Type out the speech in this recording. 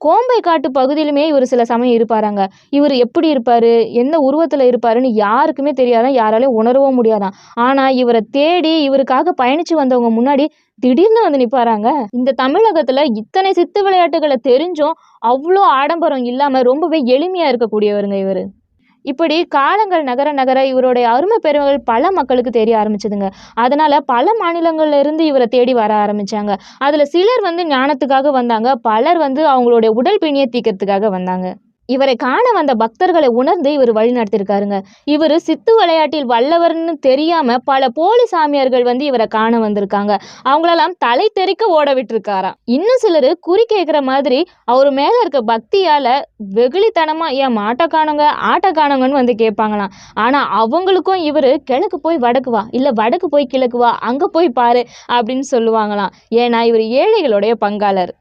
கோம்பை காட்டு பகுதியிலுமே இவர் சில சமயம் இருப்பாராங்க. இவர் எப்படி இருப்பார்? எந்த உருவத்தில் இருப்பாருன்னு யாருக்குமே தெரியாதான் யாராலையும் உணரவும் முடியாதான். ஆனால் இவரை தேடி இவருக்காக பயணித்து வந்தவங்க முன்னாடி திடீர்னு வந்து நிற்பாராங்க இந்த தமிழகத்தில் இத்தனை சித்து விளையாட்டுகளை தெரிஞ்சும் அவ்வளோ ஆடம்பரம் இல்லாமல் ரொம்பவே எளிமையாக இருக்கக்கூடியவருங்க இவர். இப்படி காலங்கள் நகர நகர இவருடைய அருமை பெருமைகள் பல மக்களுக்கு தெரிய ஆரம்பிச்சதுங்க. அதனால் பல மாநிலங்களில் இருந்து இவரை தேடி வர ஆரம்பித்தாங்க அதில் சிலர் வந்து ஞானத்துக்காக வந்தாங்க. பலர் வந்து அவங்களுடைய உடல் பிணியை தீக்கிறதுக்காக வந்தாங்க. இவரை காண வந்த பக்தர்களை உணர்ந்து இவர் வழி நடத்திருக்காருங்க. இவர் சித்து விளையாட்டில் வல்லவர்னு தெரியாம பல போலி சாமியார்கள் வந்து இவரை காண வந்திருக்காங்க. அவங்களெல்லாம் தலை தெறிக்க ஓட விட்டுருக்காராம் இன்னும் சிலர் குறி கேட்குற மாதிரி அவர் மேல இருக்க பக்தியால வெகுளித்தனமா ஏன் மாட்டை காணுங்க ஆட்டை காணுங்கன்னு வந்து கேட்பாங்களாம் ஆனா அவங்களுக்கும் இவர் கிழக்கு போய் வடக்கு வா இல்லை வடக்கு போய் கிழக்கு வா அங்க போய் பாரு அப்படின்னு சொல்லுவாங்களாம். ஏன்னா இவர் ஏழைகளுடைய பங்காளர்.